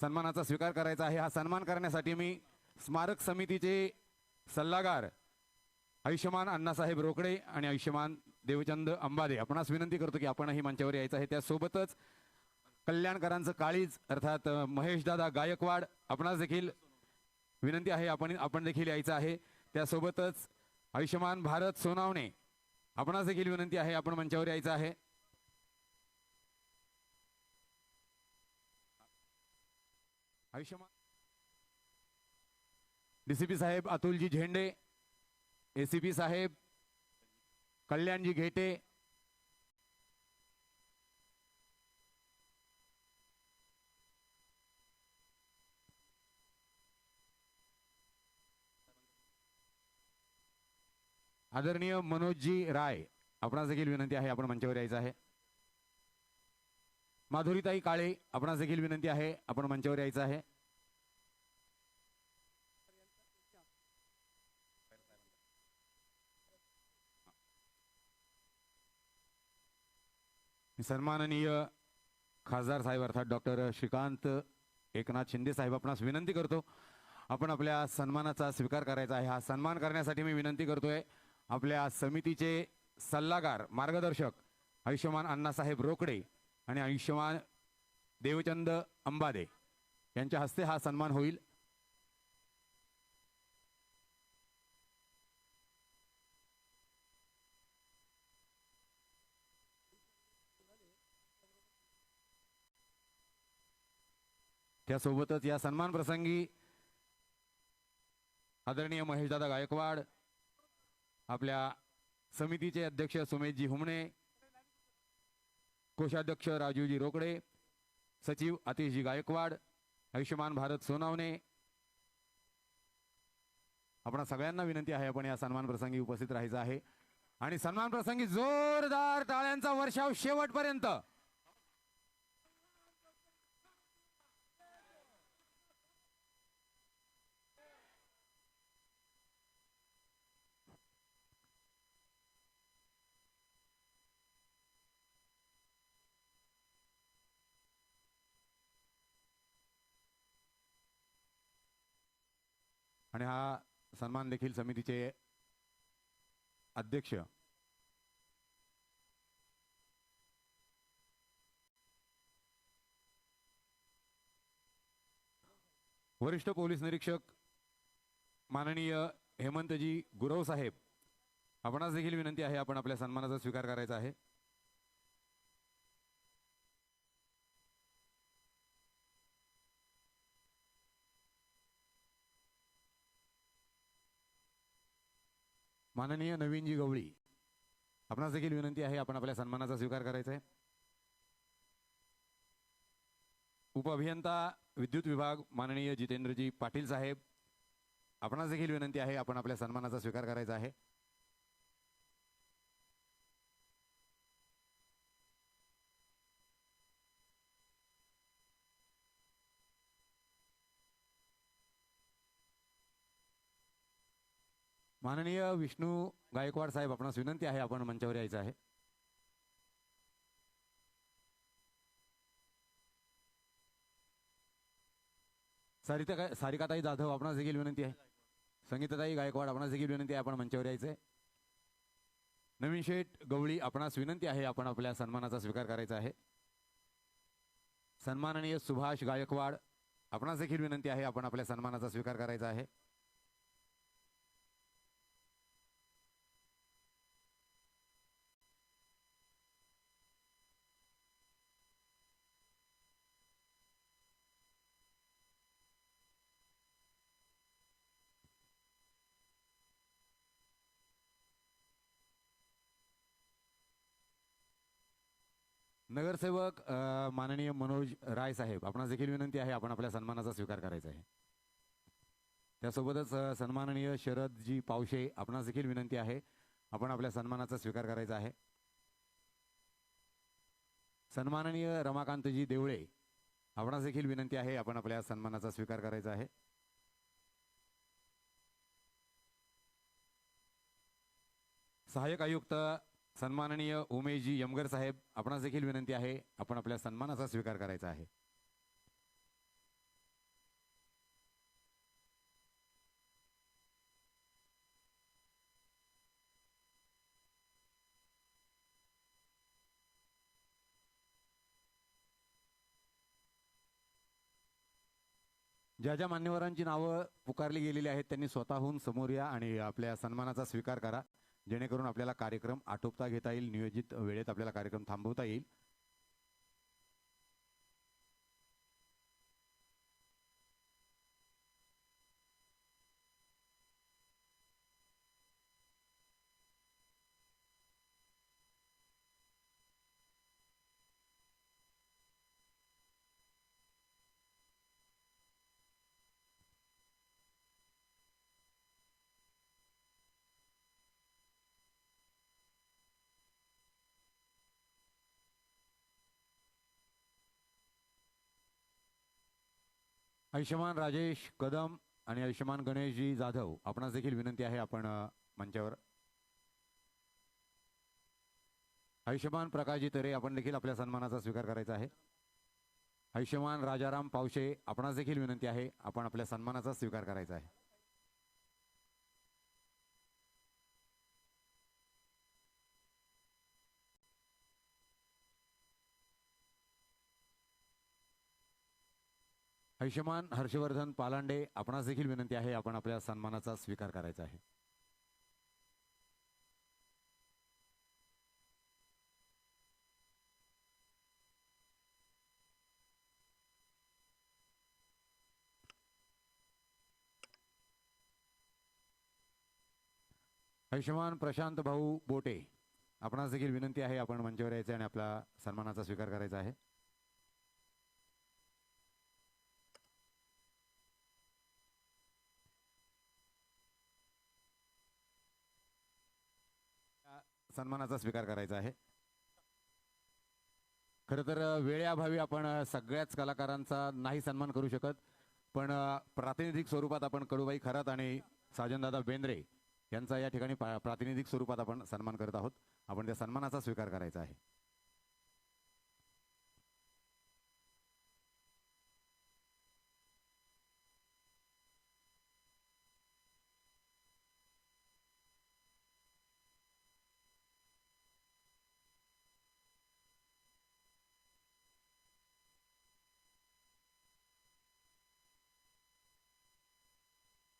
सन्मानाचा स्वीकार करायचा आहे. हा सन्मान करण्यासाठी मी स्मारक समितीचे सल्लागार आयुष्यमान अण्णासाहेब रोकडे आणि आयुष्यमान देवचंद अंबादे आपणास विनंती करतो की आपणही मंचावर यायचं आहे. त्यासोबतच कल्याणकरांचं काळीज अर्थात महेशदादा गायकवाड आपणास देखील विनंती आहे. आपण आपण देखील यायचं आहे. त्यासोबतच आयुष्यमान भारत सोनावणे आपणास देखील विनंती आहे. आपण मंचावर यायचं आहे. आयुष्यमान. डीसीपी साहेब अतुलजी झेंडे एसीपी साहेब कल्याणजी घेटे आदरणीय मनोजजी राय आपणास देखील विनंती आहे आपण मंचावर यायचं आहे. माधुरीताई काळे आपणास देखील विनंती आहे आपण मंचावर यायचं आहे. सन्माननीय खासदार साहेब अर्थात डॉक्टर श्रीकांत एकनाथ शिंदे साहेब आपणास विनंती करतो. आपण आपल्या सन्मानाचा स्वीकार करायचा आहे. हा सन्मान करण्यासाठी मी विनंती करतोय आपल्या समितीचे सल्लागार मार्गदर्शक आयुष्यमान अण्णासाहेब रोकडे आणि आयुष्यमान देवचंद अंबादे यांच्या हस्ते हा सन्मान होईल. त्यासोबतच या सन्मान प्रसंगी आदरणीय महेशदादा गायकवाड आपल्या समितीचे अध्यक्ष सुमेशजी हुमणे कोषाध्यक्ष राजूजी रोकडे सचिव अतिशजी गायकवाड आयुष्यमान भारत सोनावणे. आपण सगळ्यांना विनंती आहे आपण या सन्मान प्रसंगी उपस्थित राहायचं आहे. आणि सन्मान प्रसंगी जोरदार टाळ्यांचा वर्षाव शेवटपर्यंत. आणि हा सन्मान देखील समितीचे अध्यक्ष. वरिष्ठ पोलीस निरीक्षक माननीय हेमंतजी गुरव साहेब आपणास देखील विनंती आहे आपण आपल्या सन्मानाचा स्वीकार करायचा आहे. माननीय नवीनजी गवळी आपणास देखील विनंती आहे आपण आपल्या सन्मानाचा स्वीकार करायचा आहे. उपअभियंता विद्युत विभाग माननीय जितेंद्रजी पाटील साहेब आपणास देखील विनंती आहे आपण आपल्या सन्मानाचा स्वीकार करायचा आहे. माननीय विष्णू गायकवाड साहेब आपणास विनंती आहे आपण मंचावर यायचं आहे. सारिता सारिकाताई जाधव आपणास देखील विनंती आहे. संगीताताई गायकवाड आपणास देखील विनंती आहे आपण मंचावर यायचं आहे नवीन शेठ गवळी आपणास विनंती आहे आपण आपल्या सन्मानाचा स्वीकार करायचा आहे. सन्माननीय सुभाष गायकवाड आपणास देखील विनंती आहे आपण आपल्या सन्मानाचा स्वीकार करायचा आहे. नगरसेवक माननीय मनोज राय साहेब आपणास देखील विनंती आहे आपण आपल्या सन्मानाचा स्वीकार करायचा आहे. त्यासोबतच सन्माननीय शरदजी पावशे आपणास देखील विनंती आहे आपण आपल्या सन्मानाचा स्वीकार करायचा आहे. सन्माननीय रमाकांतजी देवळे आपणास देखील विनंती आहे आपण आपल्या सन्मानाचा स्वीकार करायचा आहे. सहाय्यक आयुक्त सन्माननीय उमेशजी यमगर साहेब आपणास देखील विनंती आहे आपण आपल्या सन्मानाचा स्वीकार करायचा आहे. ज्या ज्या मान्यवरांची नावं पुकारली गेलेली आहेत त्यांनी स्वतःहून समोर या आणि आपल्या सन्मानाचा स्वीकार करा. जेणेकरून आपल्याला कार्यक्रम आटोपता घेता येईल नियोजित वेळेत आपल्याला कार्यक्रम थांबवता येईल. आयुष्यमान राजेश कदम आणि आयुष्यमान गणेशजी जाधव. आपणास देखील विनंती आहे आपण मंचावर. आयुष्यमान प्रकाशजी तरे आपण देखील आपल्या सन्मानाचा स्वीकार करायचा आहे. आयुष्यमान राजाराम पावशे आपणास देखील विनंती आहे आपण आपल्या सन्मानाचा स्वीकार करायचा आहे. आयुष्यमान हर्षवर्धन पालांडे आपणास देखील विनंती आहे आपण आपल्या सन्मानाचा स्वीकार करायचा आहे. आयुष्यमान प्रशांत भाऊ बोटे आपणास देखील विनंती आहे आपण मंचावर यायचं आणि आपला सन्मानाचा स्वीकार करायचा आहे. सन्मानाचा स्वीकार करायचा आहे. खरं तर वेळेअभावी आपण सगळ्याच कलाकारांचा नाही सन्मान करू शकत पण प्रातिनिधिक स्वरूपात आपण कडूबाई खरात आणि साजनदादा बेंद्रे यांचा या ठिकाणी प्रातिनिधिक स्वरूपात आपण सन्मान करत आहोत. आपण त्या सन्मानाचा स्वीकार करायचा आहे.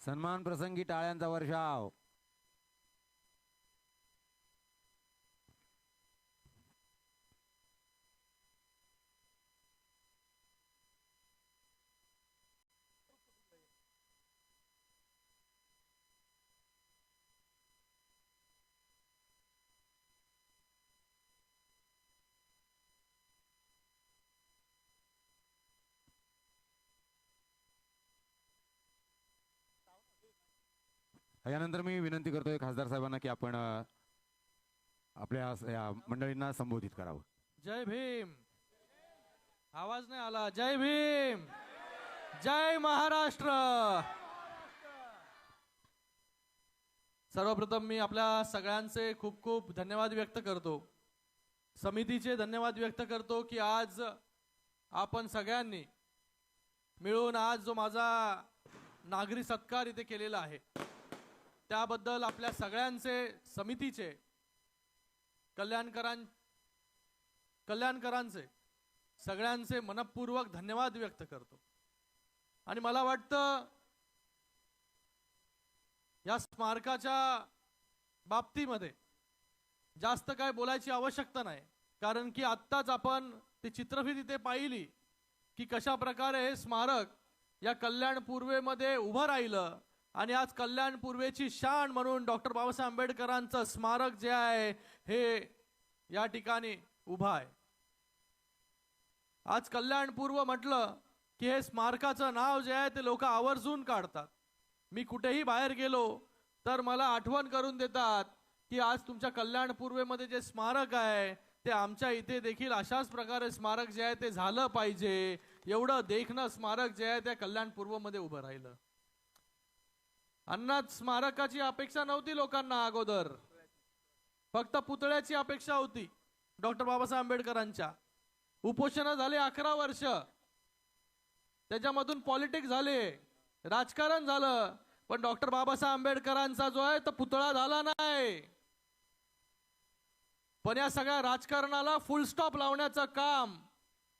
सन्मान प्रसंगी टाळ्यांचा वर्षाव. यानंतर मी विनंती करतोय खासदार साहेबांना की आपण आपल्या या मंडळींना संबोधित करावं. जय भीम. आवाज नाही आला. जय भीम. जय महाराष्ट्र. सर्वप्रथम मी आपल्या सगळ्यांचे खूप खूप धन्यवाद व्यक्त करतो. समितीचे धन्यवाद व्यक्त करतो की आज आपण सगळ्यांनी मिळून आज जो माझा नागरी सत्कार इथे केलेला आहे त्याबद्दल आपल्या सगळ्यांचे समितीचे कल्याणकरां कल्याणकरांचे सगळ्यांचे मनपूर्वक धन्यवाद व्यक्त करतो. आणि मला वाटतं या स्मारकाच्या बाबतीमध्ये जास्त काय बोलायची आवश्यकता नाही. कारण की आत्ताच आपण ती चित्रफित इथे पाहिली की कशा प्रकारे हे स्मारक या कल्याण पूर्वेमध्ये उभं राहिलं आणि आज कल्याण पूर्वेची शान म्हणून डॉक्टर बाबासाहेब आंबेडकरांचं स्मारक जे आहे हे या ठिकाणी उभं आहे. आज कल्याण पूर्व म्हटलं की हे स्मारकाचं नाव जे आहे ते लोक आवर्जून काढतात. मी कुठेही बाहेर गेलो तर मला आठवण करून देतात की आज तुमच्या कल्याण पूर्वेमध्ये जे स्मारक आहे ते आमच्या इथे देखील अशाच प्रकारे स्मारक जे आहे ते झालं पाहिजे. एवढं देखणं स्मारक जे आहे त्या कल्याण पूर्वमध्ये उभं राहिलं. अन्नात स्मारकाची अपेक्षा नव्हती लोकांना अगोदर. फक्त पुतळ्याची अपेक्षा होती. डॉक्टर बाबासाहेब आंबेडकरांच्या. उपोषण झाले अकरा वर्ष. त्याच्यामधून पॉलिटिक्स झाले. राजकारण झालं. पण डॉक्टर बाबासाहेब आंबेडकरांचा जो आहे तो पुतळा झाला नाही. पण या सगळ्या राजकारणाला फुल स्टॉप लावण्याचं काम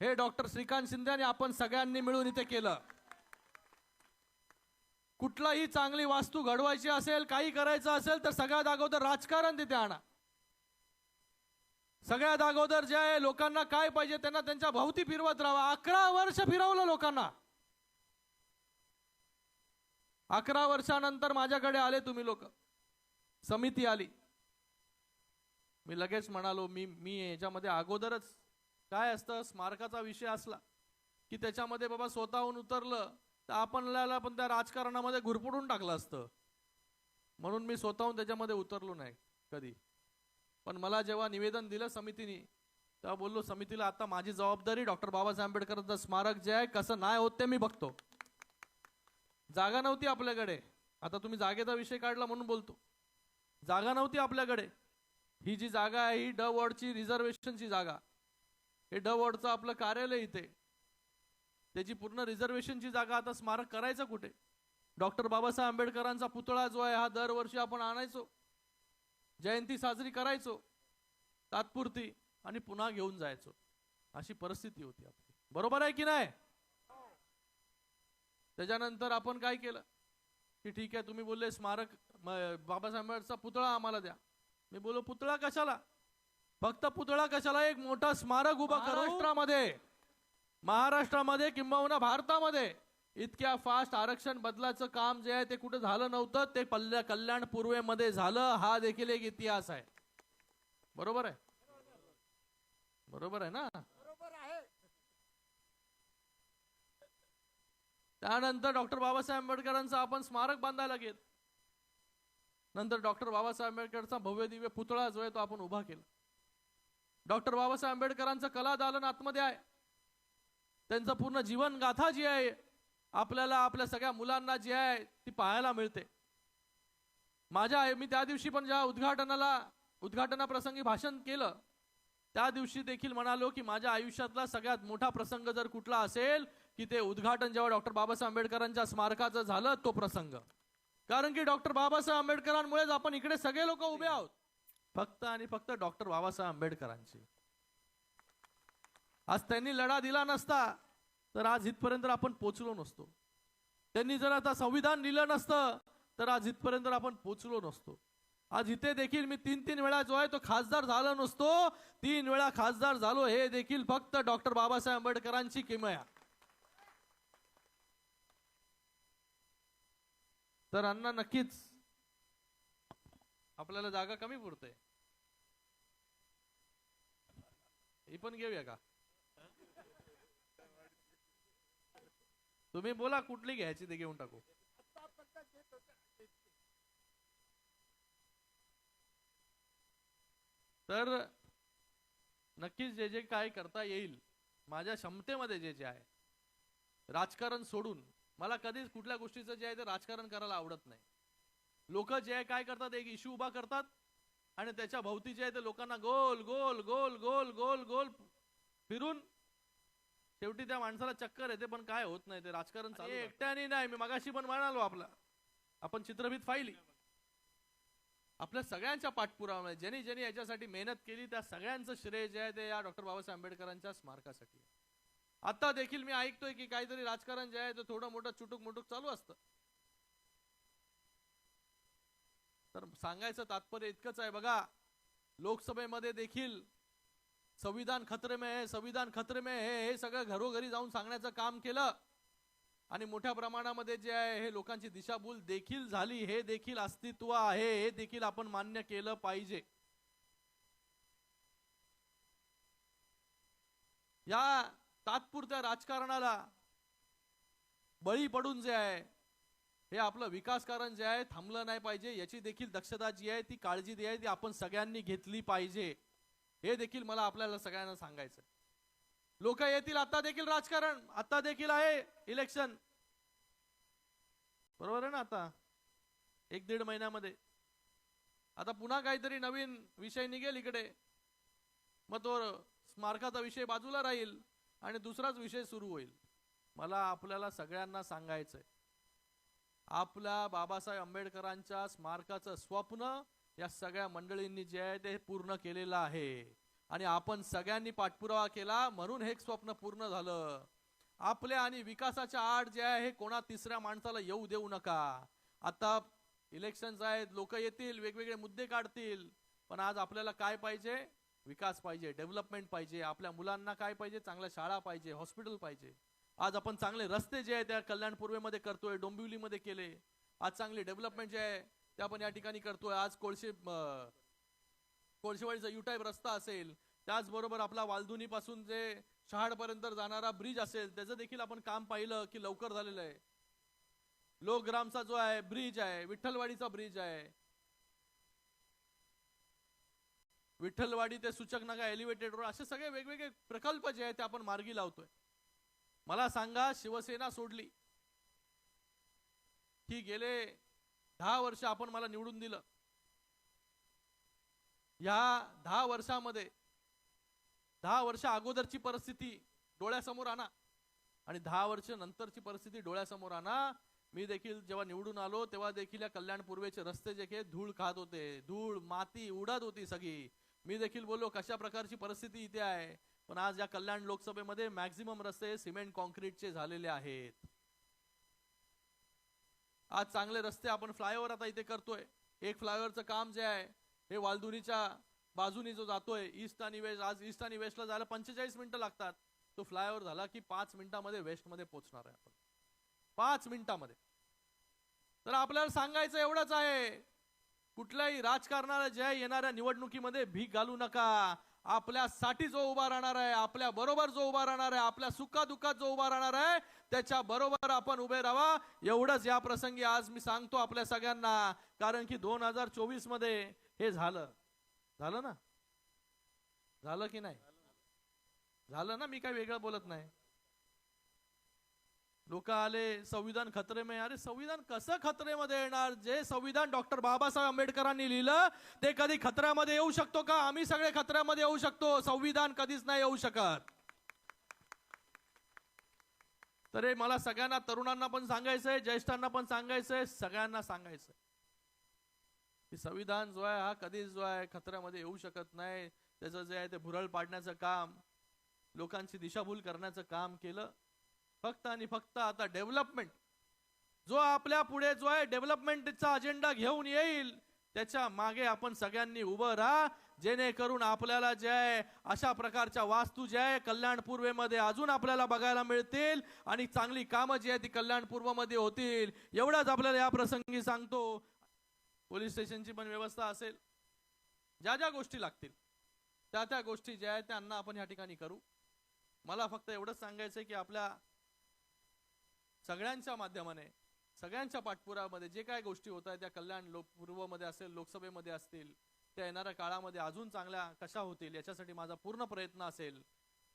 हे डॉक्टर श्रीकांत शिंदे आणि आपण सगळ्यांनी मिळून इथे केलं. कुठलाही चांगली वास्तू घडवायची असेल काही करायचं असेल तर सगळ्यात अगोदर राजकारण तिथे आणा. सगळ्यात अगोदर जे आहे लोकांना काय पाहिजे त्यांना त्यांच्या भोवती फिरवत राहा. अकरा वर्ष फिरवलं लोकांना. अकरा वर्षानंतर माझ्याकडे आले तुम्ही लोक. समिती आली. मी लगेच म्हणालो मी मी याच्यामध्ये अगोदरच काय असतं? स्मारकाचा विषय असला की त्याच्यामध्ये बाबा स्वतःहून उतरलं तर आपल्याला पण त्या राजकारणामध्ये घुरपडून टाकलं असतं. म्हणून मी स्वतःहून त्याच्यामध्ये उतरलो नाही कधी. पण मला जेव्हा निवेदन दिलं समितीने तेव्हा बोललो समितीला आता माझी जबाबदारी डॉक्टर बाबासाहेब आंबेडकरांचं स्मारक जे आहे कसं नाही होत ते मी बघतो. जागा नव्हती आपल्याकडे. आता तुम्ही जागेचा विषय काढला म्हणून बोलतो. जागा नव्हती आपल्याकडे. ही जी जागा आहे ही ड वॉर्डची रिझर्वेशनची जागा. हे ड वॉर्डचं आपलं कार्यालय इथे. त्याची पूर्ण रिझर्वेशनची जागा आता स्मारक करायचं कुठे? डॉक्टर बाबासाहेब आंबेडकरांचा पुतळा जो आहे हा दरवर्षी आपण आणायचो. जयंती साजरी करायचो. तात्पुरती आणि पुन्हा घेऊन जायचो. अशी परिस्थिती होती आपली. बरोबर आहे की नाही? त्याच्यानंतर आपण काय केलं? की ठीक आहे तुम्ही बोलले स्मारक बाबासाहेबांचा पुतळा आम्हाला द्या. मी बोलो पुतळा कशाला? फक्त पुतळा कशाला? एक मोठा स्मारक उभा महाराष्ट्रामध्ये. महाराष्ट्रामध्ये किंबहुना भारतामध्ये इतक्या फास्ट आरक्षण बदलाचं काम जे आहे ते कुठे झालं नव्हतं ते पल्ल्या कल्याण पूर्वेमध्ये झालं हा देखील एक इतिहास आहे. बरोबर आहे? बरोबर आहे ना? त्यानंतर डॉक्टर बाबासाहेब आंबेडकरांचं आपण स्मारक बांधायला गेलो. नंतर डॉक्टर बाबासाहेब आंबेडकरचा भव्य दिव्य पुतळा जो आहे तो आपण उभा केला. डॉक्टर बाबासाहेब आंबेडकरांचं कला दालन आतमध्ये आहे. त्यांचं पूर्ण जीवन गाथा जी आहे आपल्याला आपल्या सगळ्या मुलांना जी आहे ती पाहायला मिळते. माझ्या मी त्या दिवशी पण ज्या उद्घाटनाला उद्घाटनाप्रसंगी भाषण केलं त्या दिवशी देखील म्हणालो की माझ्या आयुष्यातला सगळ्यात मोठा प्रसंग जर कुठला असेल की ते उद्घाटन जेव्हा डॉक्टर बाबासाहेब आंबेडकरांच्या स्मारकाचं झालं तो प्रसंग. कारण की डॉक्टर बाबासाहेब आंबेडकरांमुळेच आपण इकडे सगळे लोक उभे आहोत. फक्त आणि फक्त डॉक्टर बाबासाहेब आंबेडकरांची. आज त्यांनी लढा दिला नसता तर आज इथपर्यंत आपण पोचलो नसतो. त्यांनी जर आता संविधान लिहिलं नसतं तर आज इथपर्यंत आपण पोचलो नसतो. आज इथे देखील मी तीन तीन वेळा जो आहे तो खासदार झालो नसतो. तीन वेळा खासदार झालो हे देखील फक्त डॉक्टर बाबासाहेब आंबेडकरांची किमया. तर अण्णा नक्कीच आपल्याला जागा कमी पुरते. ही पण घेऊया का? तुम्ही बोला कुठली घ्यायची ते घेऊन टाकू. तर नक्कीच जे जे काय करता येईल माझ्या क्षमतेमध्ये जे जे आहे राजकारण सोडून मला कधीच कुठल्या गोष्टीचं जे आहे ते राजकारण करायला आवडत नाही. लोक जे आहे काय करतात एक इश्यू उभा करतात आणि त्याच्या भोवती जे आहे ते लोकांना गोल गोल गोल गोल गोल गोल फिरून शेवटी त्या माणसाला चक्कर येते पण काय होत नाही ते राजकारण चालू एकट्याने नाही मी मगाशी पण म्हणालो आपला. आपण चित्रफित पाहिली. आपल्या सगळ्यांच्या पाठपुरावा ज्यांनी ज्यांनी याच्यासाठी मेहनत केली त्या सगळ्यांचं श्रेय जे आहे ते या डॉक्टर बाबासाहेब आंबेडकरांच्या स्मारकासाठी. आता देखील मी ऐकतोय की काहीतरी राजकारण जे आहे ते थोडं मोठं चुटूक मुटूक चालू असतं. तर सांगायचं तात्पर्य इतकंच आहे. बघा लोकसभेमध्ये देखील संविधान खतरे में आहे संविधान खतरे में आहे हे सगळं घरोघरी जाऊन सांगण्याचं काम केलं. आणि मोठ्या प्रमाणामध्ये जे आहे हे लोकांची दिशाभूल देखील झाली हे देखील अस्तित्व आहे हे देखील आपण मान्य केलं पाहिजे. या तात्पुरत्या राजकारणाला बळी पडून जे आहे हे आपलं विकासकारण जे आहे थांबलं नाही पाहिजे. याची देखील दक्षता जी आहे ती काळजी जी आहे ती आपण सगळ्यांनी घेतली पाहिजे. हे देखील मला आपल्याला सगळ्यांना सांगायचं लोक येतील आता देखील राजकारण आता देखील आहे इलेक्शन बरोबर आहे ना आता? एक दीड महिन्यामध्ये. आता पुन्हा काहीतरी नवीन विषय निघेल इकडे. मग तो स्मारकाचा विषय बाजूला राहील आणि दुसराच विषय सुरू होईल. मला आपल्याला सगळ्यांना सांगायचंय. आपल्या बाबासाहेब आंबेडकरांच्या स्मारकाचं स्वप्न या सगळ्या मंडळींनी जे आहे ते पूर्ण केलेलं आहे. आणि आपण सगळ्यांनी पाठपुरावा केला म्हणून हे स्वप्न पूर्ण झालं. आपल्या आणि विकासाच्या आड जे आहे हे कोणा तिसऱ्या माणसाला येऊ देऊ नका. आता इलेक्शन आहेत लोक येतील वेगवेगळे मुद्दे काढतील. पण आज आपल्याला काय पाहिजे? विकास पाहिजे डेव्हलपमेंट पाहिजे आपल्या मुलांना काय पाहिजे? चांगल्या शाळा पाहिजे हॉस्पिटल पाहिजे. आज आपण चांगले रस्ते जे आहे त्या कल्याण पूर्वेमध्ये करतोय डोंबिवलीमध्ये केले. आज चांगली डेव्हलपमेंट जे आहे ते आपण या ठिकाणी करतोय. आज कोळशे कोळशेवाडीचा युटाईप रस्ता असेल त्याचबरोबर आपला वालधुनी पासून जे शहाडपर्यंत जाणारा ब्रिज असेल त्याचं देखील आपण काम पाहिलं की लवकर झालेलं आहे. लोकग्रामचा जो आहे ब्रिज आहे विठ्ठलवाडीचा ब्रिज आहे. विठ्ठलवाडी ते सूचक नागा एलिव्हेटेड रोड असे सगळे वेगवेगळे प्रकल्प जे आहेत ते आपण मार्गी लावतोय. मला सांगा शिवसेना सोडली ही गेले दहा वर्ष आपण मला निवडून दिलं. या दहा वर्षामध्ये दहा वर्ष अगोदरची परिस्थिती डोळ्यासमोर आणा आणि दहा वर्ष नंतरची परिस्थिती डोळ्यासमोर आणा. मी देखील जेव्हा निवडून आलो तेव्हा देखील या कल्याण पूर्वेचे रस्ते जे काही धूळ खात होते धूळ माती उडत होती सगळी. मी देखील बोललो कशा प्रकारची परिस्थिती इथे आहे? पण आज या कल्याण लोकसभेमध्ये मॅक्झिमम रस्ते सिमेंट कॉन्क्रीटचे झालेले आहेत. आज चांगले रस्ते आपण फ्लायओव्हर आता इथे करतोय. एक फ्लायओव्हरचं काम जे आहे हे वालदुरीच्या बाजूनी जो जातोय ईस्ट आणि वेस्ट आज ईस्ट आणि वेस्टला जायला पंचेचाळीस मिनिटं लागतात. तो फ्लायओव्हर झाला की पाच मिनिटामध्ये वेस्टमध्ये पोहोचणार आहे आपण. पाच मिनिटामध्ये. तर आपल्याला सांगायचं एवढंच आहे कुठल्याही राजकारणाला ज्या येणाऱ्या निवडणुकीमध्ये भीक घालू नका. आपल्यासाठी जो उभा राहणार आहे आपल्या बरोबर जो उभा राहणार आहे आपल्या सुखा दुःखात जो उभा राहणार आहे त्याच्या बरोबर आपण उभे राहा एवढंच या प्रसंगी आज मी सांगतो आपल्या सगळ्यांना कारण की दोन हजार चोवीसमध्ये हे झालं. झालं ना? झालं की नाही? झालं ना? मी काय वेगळं बोलत नाही. लोक आले संविधान खतरे में अरे संविधान कसं खतरेमध्ये येणार? जे संविधान डॉक्टर बाबासाहेब आंबेडकरांनी लिहिलं ते कधी खतऱ्यामध्ये येऊ शकतो का? आम्ही सगळे खतऱ्यामध्ये येऊ शकतो. संविधान कधीच नाही येऊ शकत. तर हे मला सगळ्यांना तरुणांना पण सांगायचंय ज्येष्ठांना पण सांगायचंय सगळ्यांना सांगायचंय. की संविधान जो आहे हा कधीच जो आहे खतऱ्यामध्ये येऊ शकत नाही. त्याचं जे आहे ते भुरळ पाडण्याचं काम लोकांची दिशाभूल करण्याचं काम केलं फक्त आणि फक्त आता डेव्हलपमेंट. जो आपल्या पुढे जो आहे डेव्हलपमेंटचा अजेंडा घेऊन येईल त्याच्यामागे आपण सगळ्यांनी उभं राहा जेणेकरून आपल्याला जे आहे अशा प्रकारच्या वास्तू ज्या आहे कल्याण पूर्वेमध्ये अजून आपल्याला बघायला मिळतील आणि चांगली कामं जी आहे ती कल्याण पूर्वमध्ये होतील. एवढाच आपल्याला या प्रसंगी सांगतो. पोलीस स्टेशनची पण व्यवस्था असेल. ज्या ज्या गोष्टी लागतील त्या त्या गोष्टी ज्या आहेत त्यांना आपण या ठिकाणी करू. मला फक्त एवढंच सांगायचं की आपल्या सगळ्यांच्या माध्यमाने सगळ्यांच्या पाठपुरामध्ये जे काय गोष्टी होत आहेत त्या कल्याण लोक पूर्वमध्ये असेल लोकसभेमध्ये असतील त्या येणाऱ्या काळामध्ये अजून चांगल्या कशा होतील याच्यासाठी माझा पूर्ण प्रयत्न असेल.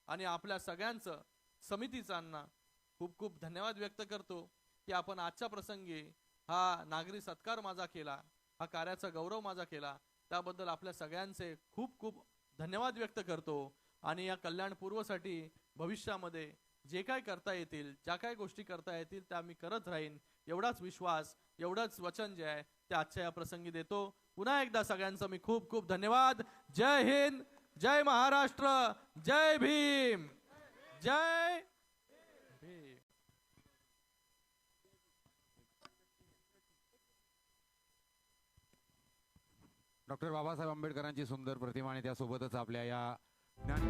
आणि आपल्या सगळ्यांचं समितीचांना खूप खूप धन्यवाद व्यक्त करतो की आपण आजच्या प्रसंगी हा नागरी सत्कार माझा केला हा कार्याचा गौरव माझा केला. त्याबद्दल आपल्या सगळ्यांचे खूप खूप धन्यवाद व्यक्त करतो. आणि या कल्याण पूर्वसाठी भविष्यामध्ये जे काय करता येतील ज्या काय गोष्टी करता येतील त्या मी करत राहीन. एवढाच विश्वास एवढंच वचन जे आहे ते आजच्या या प्रसंगी देतो. पुन्हा एकदा सगळ्यांचं मी खूप खूप धन्यवाद. जय हिंद जय महाराष्ट्र जय भीम. जय भीम. डॉक्टर बाबासाहेब आंबेडकरांची सुंदर प्रतिमा आणि त्यासोबतच आपल्या या ज्ञान